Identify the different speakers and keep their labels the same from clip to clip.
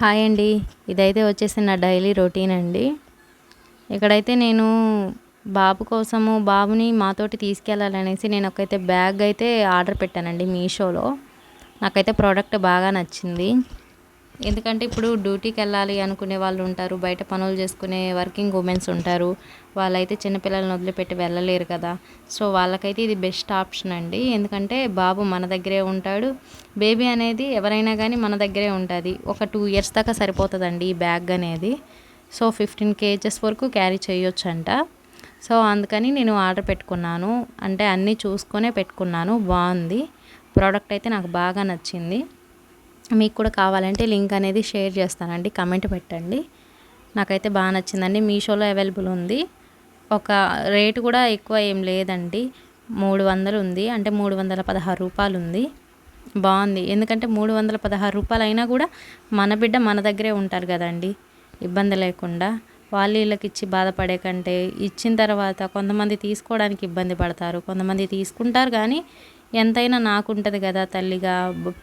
Speaker 1: Hi అండి. ఇదైతే వచ్చేసి నా డైలీ రొటీన్ అండి. ఇక్కడైతే నేను బాబు కోసము బాబుని మాతోటి తీసుకెళ్ళాలనేసి నేను ఒకైతే బ్యాగ్ అయితే ఆర్డర్ పెట్టానండి మీషోలో. నాకైతే ప్రోడక్ట్ బాగా నచ్చింది. ఎందుకంటే ఇప్పుడు డ్యూటీకి వెళ్ళాలి అనుకునే వాళ్ళు ఉంటారు బయట పనులు చేసుకునే వర్కింగ్ ఉమెన్స్ ఉంటారు వాళ్ళైతే చిన్నపిల్లల్ని వదిలిపెట్టి వెళ్ళలేరు కదా. సో వాళ్ళకైతే ఇది బెస్ట్ ఆప్షన్ అండి. ఎందుకంటే బాబు మన దగ్గరే ఉంటాడు బేబీ అనేది ఎవరైనా కానీ మన దగ్గరే ఉంటుంది. ఒక టూ ఇయర్స్ దాకా సరిపోతుందండి ఈ బ్యాగ్ అనేది. సో ఫిఫ్టీన్ కేజెస్ వరకు క్యారీ చేయొచ్చు అంట సో అందుకని నేను ఆర్డర్ పెట్టుకున్నాను. అంటే అన్నీ చూసుకొనే పెట్టుకున్నాను. బాగుంది. ప్రోడక్ట్ అయితే నాకు బాగా నచ్చింది. మీకు కూడా కావాలంటే లింక్ అనేది షేర్ చేస్తానండి కమెంట్ పెట్టండి. నాకైతే బాగా నచ్చిందండి. మీషోలో అవైలబుల్ ఉంది. ఒక రేటు కూడా ఎక్కువ ఏం లేదండి. మూడు వందలు ఉంది. అంటే మూడు వందల పదహారు రూపాయలు ఉంది. బాగుంది. ఎందుకంటే మూడు వందల పదహారు రూపాయలు అయినా కూడా మన బిడ్డ మన దగ్గరే ఉంటారు కదండి. ఇబ్బంది లేకుండా వాళ్ళు వీళ్ళకి ఇచ్చి బాధపడే కంటే ఇచ్చిన తర్వాత కొంతమంది తీసుకోవడానికి ఇబ్బంది పడతారు. కొంతమంది తీసుకుంటారు కానీ ఎంతైనా నాకుంటుంది కదా తల్లిగా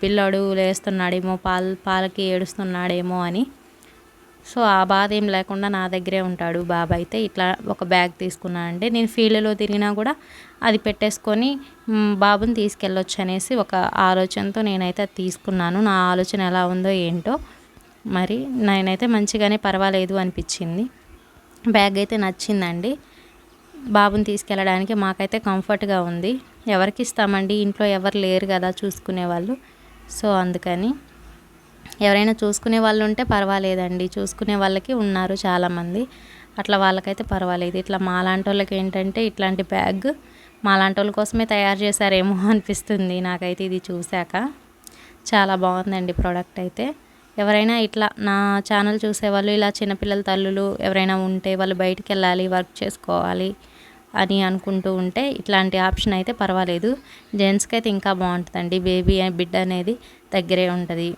Speaker 1: పిల్లాడు లేస్తున్నాడేమో పాలు పాలకి ఏడుస్తున్నాడేమో అని. సో ఆ బాధ ఏం లేకుండా నా దగ్గరే ఉంటాడు బాబా అయితే ఇట్లా ఒక బ్యాగ్ తీసుకున్నానంటే నేను ఫీల్డ్లో తిరిగినా కూడా అది పెట్టేసుకొని బాబుని తీసుకెళ్ళొచ్చు అనేసి ఒక ఆలోచనతో నేనైతే అది తీసుకున్నాను. నా ఆలోచన ఎలా ఉందో ఏంటో మరి నేనైతే మంచిగానే పర్వాలేదు అనిపించింది. బ్యాగ్ అయితే నచ్చిందండి. బాబుని తీసుకెళ్ళడానికి మాకైతే కంఫర్ట్గా ఉంది. ఎవరికి ఇస్తామండి? ఇంట్లో ఎవరు లేరు కదా చూసుకునే వాళ్ళు. సో అందుకని ఎవరైనా చూసుకునే వాళ్ళు ఉంటే పర్వాలేదండి. చూసుకునే వాళ్ళకి ఉన్నారు చాలామంది. అట్లా వాళ్ళకైతే పర్వాలేదు. ఇట్లా మాలాంటి వాళ్ళకి ఏంటంటే ఇట్లాంటి బ్యాగ్ మాలాంటి వాళ్ళ కోసమే తయారు చేశారేమో అనిపిస్తుంది నాకైతే ఇది చూశాక. చాలా బాగుందండి ప్రోడక్ట్ అయితే. ఎవరైనా ఇట్లా నా ఛానల్ చూసేవాళ్ళు ఇలా చిన్నపిల్లల తల్లులు ఎవరైనా ఉంటే వాళ్ళు బయటికి వెళ్ళాలి వర్క్ చేసుకోవాలి అని అనుకుంటూ ఉంటే ఇట్లాంటి ఆప్షన్ అయితే పర్వాలేదు. జెంట్స్కి అయితే ఇంకా బాగుంటుందండి. బేబీ బిడ్డ అనేది దగ్గరే ఉంటుంది.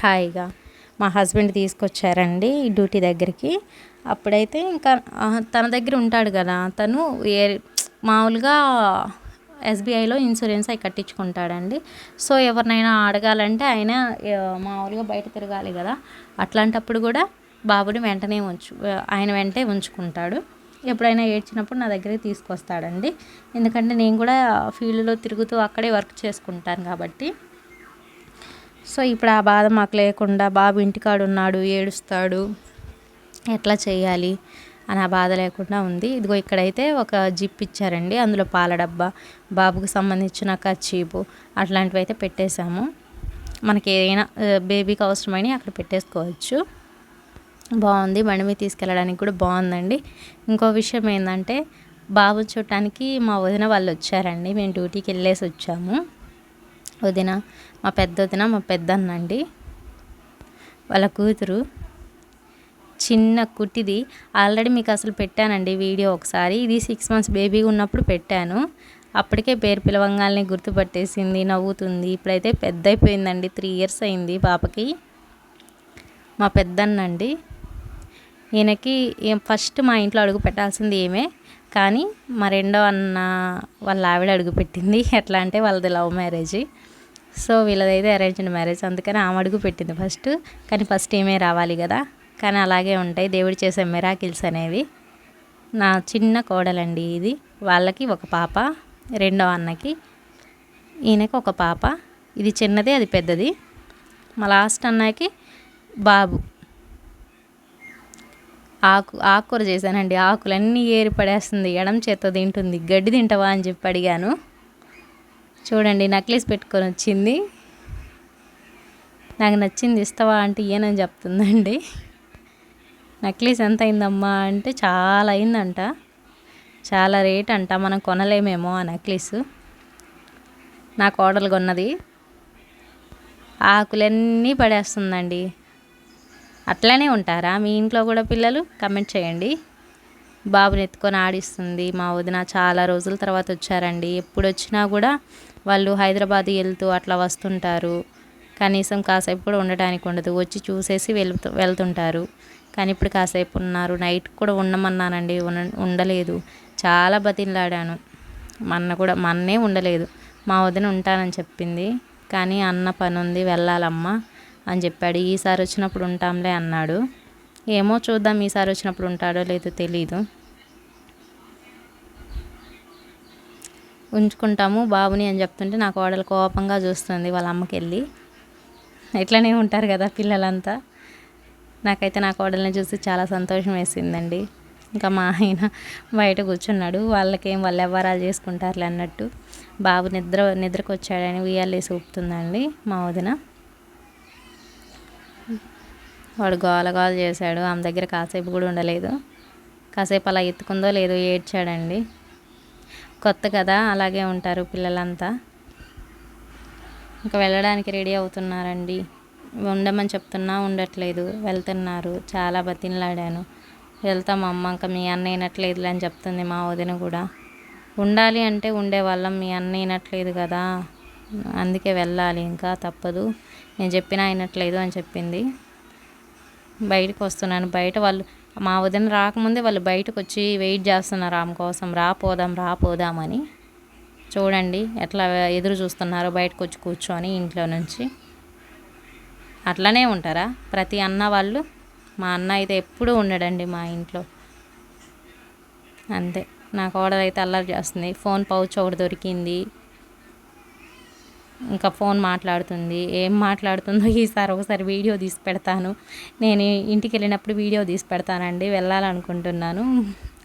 Speaker 1: హాయిగా మా హస్బెండ్ తీసుకొచ్చారండి డ్యూటీ దగ్గరికి. అప్పుడైతే ఇంకా తన దగ్గర ఉంటాడు కదా తను ఏ మామూలుగా ఎస్బీఐలో ఇన్సూరెన్స్ అవి కట్టించుకుంటాడండి. సో ఎవరినైనా అడగాలంటే ఆయన మామూలుగా బయట తిరగాలి కదా. అట్లాంటప్పుడు కూడా బాబుని వెంటనే ఉంచు ఆయన వెంటే ఉంచుకుంటాడు. ఎప్పుడైనా ఏడ్చినప్పుడు నా దగ్గరికి తీసుకొస్తాడండి. ఎందుకంటే నేను కూడా ఫీల్డ్లో తిరుగుతూ అక్కడే వర్క్ చేసుకుంటాను కాబట్టి. సో ఇప్పుడు ఆ బాధ మాకు లేకుండా బాబు ఇంటికాడు ఉన్నాడు ఏడుస్తాడు. ఎట్లా చేయాలి అని ఆ బాధ లేకుండా ఉంది. ఇదిగో ఇక్కడైతే ఒక జిప్ ఇచ్చారండి. అందులో పాల డబ్బా బాబుకు సంబంధించిన కచ్చీపు అట్లాంటివి అయితే పెట్టేశాము. మనకి ఏదైనా బేబీకి అవసరమని అక్కడ పెట్టేసుకోవచ్చు. బాగుంది. బండి మీద తీసుకెళ్ళడానికి కూడా బాగుందండి. ఇంకో విషయం ఏంటంటే బాబు చూడటానికి మా వదిన వాళ్ళు వచ్చారండి. మేము డ్యూటీకి వెళ్ళేసి వచ్చాము. వదిన మా పెద్ద వదిన మా పెద్దన్నండి. వాళ్ళ కూతురు. చిన్న కుట్టిది. ఆల్రెడీ మీకు అసలు పెట్టానండి వీడియో ఒకసారి. ఇది సిక్స్ మంత్స్ బేబీగా ఉన్నప్పుడు పెట్టాను. అప్పటికే పేరు పిలవంగాల్ని గుర్తుపట్టేసింది నవ్వుతుంది. ఇప్పుడైతే పెద్ద అయిపోయిందండి త్రీ ఇయర్స్ అయింది పాపకి మా పెద్దన్నండి. ఈయనకి ఫస్ట్ మా ఇంట్లో అడుగు పెట్టాల్సింది ఏమే కానీ మా రెండో అన్న వాళ్ళ ఆవిడ అడుగు పెట్టింది. ఎట్లా అంటే వాళ్ళది లవ్ మ్యారేజ్. సో వీళ్ళదైతే అరేంజ్డ్ మ్యారేజ్. అందుకని ఆమె అడుగు పెట్టింది ఫస్ట్. కానీ ఫస్ట్ ఏమే రావాలి కదా. కానీ అలాగే ఉంటాయి. దేవుడు చేసే మెరాకిల్స్ అనేవి. నా చిన్న కోడలండి ఇది. వాళ్ళకి ఒక పాప రెండో అన్నకి ఈయనకి ఒక పాప. ఇది చిన్నది అది పెద్దది. మా లాస్ట్ అన్నకి బాబు. ఆకు ఆకుకూర చేశానండి. ఆకులన్నీ ఏరి పడేస్తుంది. ఎడం చేత్తో తింటుంది. గడ్డి తింటావా అని చెప్పి అడిగాను. చూడండి నక్లెస్ పెట్టుకొని వచ్చింది. నాకు నచ్చింది ఇస్తావా అంటే ఏనని చెప్తుందండి. నక్లెస్ ఎంత అయిందమ్మా అంటే చాలా అయిందంట. చాలా రేట్ అంట. మనం కొనలేమేమో ఆ నెక్లెస్. నా కోడలు కొన్నది. ఆకులన్నీ పడేస్తుందండి. అట్లనే ఉంటారా? మీ ఇంట్లో కూడా పిల్లలు? కమెంట్ చేయండి. బాబుని ఎత్తుకొని ఆడిస్తుంది. మా వదిన చాలా రోజుల తర్వాత వచ్చారండి. ఎప్పుడు వచ్చినా కూడా వాళ్ళు హైదరాబాద్ వెళ్తూ అట్లా వస్తుంటారు. కనీసం కాసేపు కూడా ఉండటానికి ఉండదు. వచ్చి చూసేసి వెళ్తూ వెళ్తుంటారు. కానీ ఇప్పుడు కాసేపు ఉన్నారు. నైట్ కూడా ఉండమన్నానండి. ఉండలేదు. చాలా బతిలాడాను మన్న కూడా మన్నే ఉండలేదు. మా వదిన ఉంటానని చెప్పింది. కానీ అన్న పని ఉంది వెళ్ళాలమ్మా. అని చెప్పాడు. ఈసారి వచ్చినప్పుడు ఉంటాంలే అన్నాడు. ఏమో చూద్దాం ఈసారి వచ్చినప్పుడు ఉంటాడో లేదో తెలీదు. ఉంచుకుంటాము బాబుని అని చెప్తుంటే నాకు కోడలు కోపంగా చూస్తుంది వాళ్ళ అమ్మకి వెళ్ళి ఇట్లనే ఉంటారు కదా పిల్లలంతా. నాకైతే నా కోడల్ని చూసి చాలా సంతోషం వేసిందండి. ఇంకా మా ఆయన బయట కూర్చున్నాడు. వాళ్ళకేం వాళ్ళు ఎవరాలు చేసుకుంటారులే అన్నట్టు. బాబు నిద్ర నిద్రకు వచ్చాడని ఉయ్యాలేసి ఊపుతుందండి మా వదిన. వాడు గోల గోల చేశాడు. ఆమె దగ్గర కాసేపు కూడా ఉండలేదు. కాసేపు అలా ఎత్తుకుందో లేదో ఏడ్చాడండి. కొత్త కదా అలాగే ఉంటారు పిల్లలంతా. ఇంకా వెళ్ళడానికి రెడీ అవుతున్నారండి. ఉండమని చెప్తున్నా ఉండట్లేదు. వెళ్తున్నారు. చాలా బతిన్లాడాను వెళ్తాం అమ్మ ఇంకా మీ అన్న అయినట్లేదులే అని చెప్తుంది మా వదిన కూడా. ఉండాలి అంటే ఉండేవాళ్ళం మీ అన్న అయినట్లేదు కదా. అందుకే వెళ్ళాలి ఇంకా తప్పదు. నేను చెప్పినా అయినట్లేదు అని చెప్పింది. బయటకు వస్తున్నాను. బయట వాళ్ళు మా వదిన రాకముందే వాళ్ళు బయటకు వచ్చి వెయిట్ చేస్తున్నారు. ఆమె కోసం రాపోదాం రాపోదామని చూడండి ఎట్లా ఎదురు చూస్తున్నారు బయటకు వచ్చి కూర్చొని ఇంట్లో నుంచి. అట్లనే ఉంటారా? ప్రతి అన్న వాళ్ళు మా అన్న అయితే ఎప్పుడూ ఉండడండి మా ఇంట్లో. అంతే. నా కోడలు అయితే అల్లరి చేస్తుంది. ఫోన్ పౌచ్ ఒకటి దొరికింది. ఇంకా ఫోన్ మాట్లాడుతుంది. ఏం మాట్లాడుతుందో ఈసారి ఒకసారి వీడియో తీసి పెడతాను. నేను ఇంటికి వెళ్ళినప్పుడు వీడియో తీసి పెడతానండి. వెళ్ళాలనుకుంటున్నాను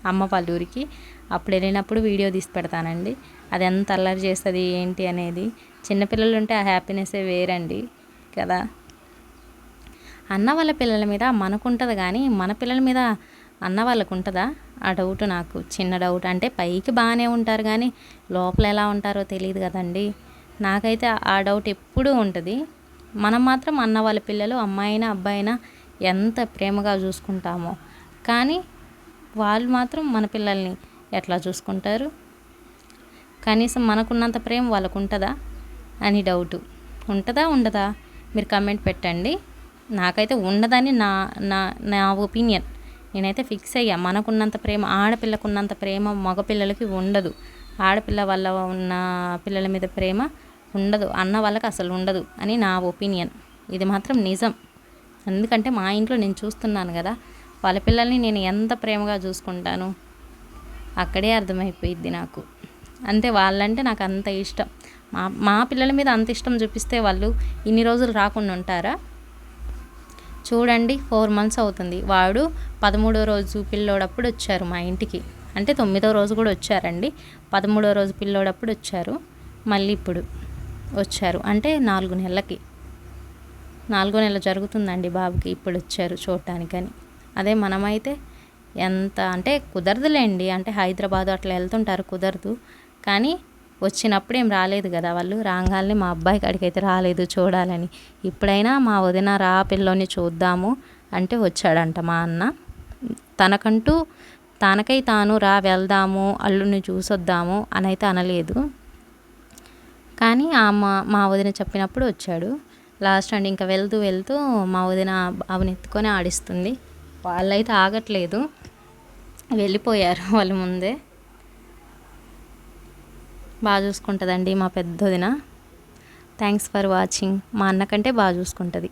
Speaker 1: అమ్మ పల్లూరికి అప్పుడు వెళ్ళినప్పుడు వీడియో తీసి పెడతానండి. అది ఎంత అల్లరి చేస్తుంది ఏంటి అనేది. చిన్నపిల్లలు ఉంటే ఆ హ్యాపీనెస్సే వేరండి కదా. అన్న వాళ్ళ పిల్లల మీద మనకుంటుంది కానీ మన పిల్లల మీద అన్న వాళ్ళకు ఉంటుందా ఆ డౌట్ నాకు. చిన్న డౌట్. అంటే పైకి బాగానే ఉంటారు కానీ లోపల ఎలా ఉంటారో తెలియదు కదండి. నాకైతే ఆ డౌట్ ఎప్పుడూ ఉంటుంది. మనం మాత్రం అన్న వాళ్ళ పిల్లలు అమ్మాయినా అబ్బాయినా ఎంత ప్రేమగా చూసుకుంటామో. కానీ వాళ్ళు మాత్రం మన పిల్లల్ని ఎట్లా చూసుకుంటారు? కనీసం మనకున్నంత ప్రేమ వాళ్ళకు ఉంటుందా అని డౌటు. ఉంటుందా ఉండదా? మీరు కమెంట్ పెట్టండి. నాకైతే ఉండదని నా నా నా ఒపీనియన్. నేనైతే ఫిక్స్ అయ్యా. మనకున్నంత ప్రేమ ఆడపిల్లకున్నంత ప్రేమ మగపిల్లలకి ఉండదు. ఆడపిల్ల వల్ల ఉన్న పిల్లల మీద ప్రేమ ఉండదు అన్న వాళ్ళకి అసలు ఉండదు అని నా ఒపీనియన్. ఇది మాత్రం నిజం. ఎందుకంటే మా ఇంట్లో నేను చూస్తున్నాను కదా వాళ్ళ పిల్లల్ని నేను ఎంత ప్రేమగా చూసుకుంటాను? అక్కడే అర్థమైపోయిద్ది నాకు. అంతే వాళ్ళంటే నాకు అంత ఇష్టం. మా మా పిల్లల మీద అంత ఇష్టం చూపిస్తే వాళ్ళు ఇన్ని రోజులు రాకుండా ఉంటారా? చూడండి ఫోర్ మంత్స్ అవుతుంది. వాడు పదమూడో రోజు పిల్లోడప్పుడు వచ్చారు మా ఇంటికి. అంటే తొమ్మిదో రోజు కూడా వచ్చారండి. పదమూడో రోజు పిల్లోడప్పుడు వచ్చారు. మళ్ళీ ఇప్పుడు. వచ్చారు. అంటే నాలుగు నెలలకి. నాలుగో నెల జరుగుతుందండి బాబుకి ఇప్పుడు వచ్చారు చూడటానికని. అదే మనమైతే ఎంత అంటే కుదరదులేండి. అంటే హైదరాబాద్ అట్లా వెళ్తుంటారు కుదరదు. కానీ వచ్చినప్పుడు ఏం రాలేదు కదా వాళ్ళు. రాగాలని మా అబ్బాయి కాడికైతే రాలేదు చూడాలని. ఇప్పుడైనా మా వదిన రా పిల్లోని చూద్దాము అంటే వచ్చాడంట మా అన్న. తనకంటూ తనకై తాను రా వెళ్దాము అల్లుని చూసొద్దాము అని అయితే అనలేదు. కానీ ఆ మా మా వదిన చెప్పినప్పుడు వచ్చాడు. లాస్ట్ అండి ఇంకా వెళ్తూ వెళ్తూ మా వదిన బాబుని ఎత్తుకొని ఆడిస్తుంది. వాళ్ళైతే ఆగట్లేదు. వెళ్ళిపోయారు వాళ్ళ ముందే. బాగా చూసుకుంటుందండి మా పెద్ద వదిన. థ్యాంక్స్ ఫర్ వాచింగ్ మా అన్న కంటే బాగా చూసుకుంటుంది.